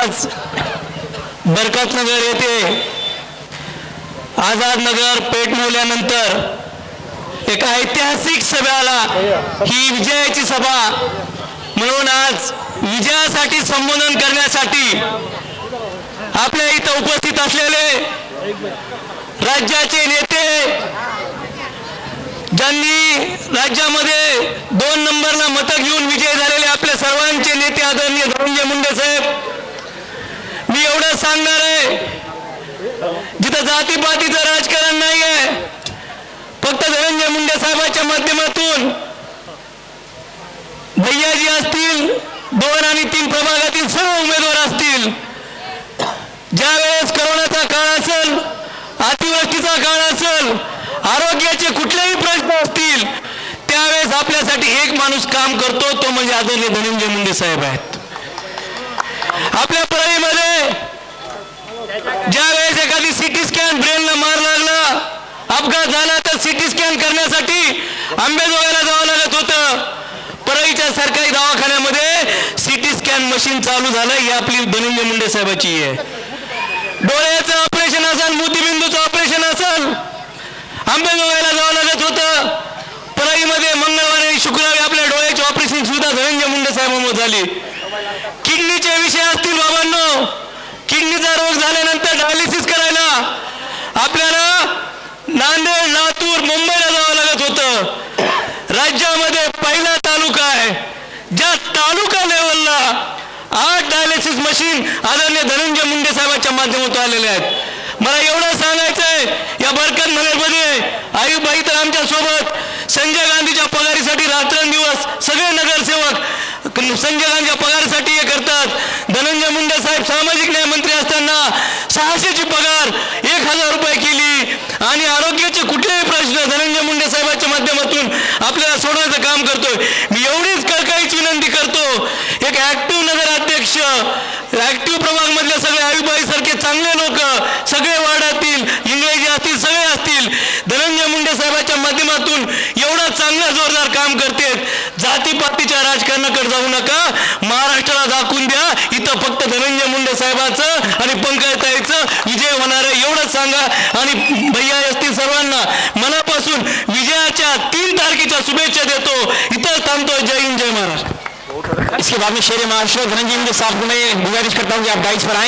आज बरकतनगर येथे आझाद नगर पेटमवल्यानंतर एका ऐतिहासिक सभेला ही विजयाची सभा म्हणून आज विजयासाठी संबोधन करण्यासाठी आपल्या इथं उपस्थित असलेले राज्याचे नेते ज्यांनी राज्यामध्ये दोन नंबरला मतं घेऊन विजय झालेले आपल्या सर्वांचे नेते आदरणीय धनंजय मुंडे साहेब मी एवढं सांगणार आहे. जिथं जातीपातीचं राजकारण नाही आहे फक्त धनंजय मुंडे साहेबांच्या माध्यमातून भैयाजी असतील दोन आणि तीन प्रभागातील सर्व उमेदवार असतील. ज्या वेळेस करोनाचा काळ असेल अतिवृष्टीचा काळ असेल आरोग्याचे कुठलेही प्रश्न असतील त्यावेळेस आपल्यासाठी एक माणूस काम करतो तो म्हणजे आदरणीय धनंजय मुंडे साहेब आहेत. आपल्या परळीमध्ये ज्या वेळेस एखादी सिटी स्कॅन ब्रेनला मार लागला अपघात झाला तर सिटी स्कॅन करण्यासाठी आंबेजोगाईला जावं लागत होतं. परळीच्या सरकारी दवाखान्यामध्ये सिटी स्कॅन मशीन चालू झालं ही आपली धनंजय मुंडे साहेबाची आहे. डोळ्याचं ऑपरेशन असेल मोतीबिंदूचं ऑपरेशन असेल आंबेजोगाईला जावं लागत होतं. परळीमध्ये मंगळवारी आणि शुक्रवारी आपल्या डोळ्याची ऑपरेशन सुद्धा धनंजय मुंडे साहेबांवर झाली. किडनीचे विषय असतील बाबांनो किडनीचा रोग झाल्यानंतर डायलिसिस करायला. आपल्याला नांदेड लातूर मुंबईला जावं लागत होतं. राज्यामध्ये पहिला तालुका आहे. ज्या तालुका लेवलला आठ डायलिसिस मशीन आदरणीय धनंजय मुंडे साहेबांच्या माध्यमातून आलेले आहेत. मला एवढं सांगायचं आहे या बरकत नगरमध्ये आयुबाई तर आमच्यासोबत संजय गांधीच्या पगारीसाठी रात्रंदिवस सगळे नगरसेवक संजय गांधीच्या धनंजय मुंडे साहेब सामाजिक न्याय मंत्री असताना सहाशेची पगार एक हजार रुपये केली. आणि आरोग्याचे कुठलेही प्रश्न धनंजय मुंडे साहेबांच्या माध्यमातून आपल्याला सोडवायचं काम करतोय. मी एवढी कळकळीची विनंती करतो एक ऍक्टिव्ह नगर अध्यक्ष ऍक्टिव्ह प्रभाग मधले सगळे आयुबाई सारखे चांगले लोक सगळे वार्डातील इंग्रजी असतील सगळे असतील धनंजय मुंडे साहेबांच्या माध्यमातून एवढा चांगला जोरदार काम करतेत. जातीपातीच्या राजकारणाकडे जाऊ नका. महाराष्ट्राला दाखवून द्या. इथं फक्त धनंजय मुंडे साहेबांचं आणि पंकजताईचं विजय होणार आहे. एवढंच सांगा. आणि भैया असतील सर्वांना मनापासून विजयाच्या तीन तारखेच्या शुभेच्छा देतो. इथं थांबतो जय हिंद जय महाराष्ट्र. इसके बाद में शेर महाराष्ट्र धनंजय मुंडे साहब को मैं गुजारिश करता हूँ कि आप डाइस पर आए।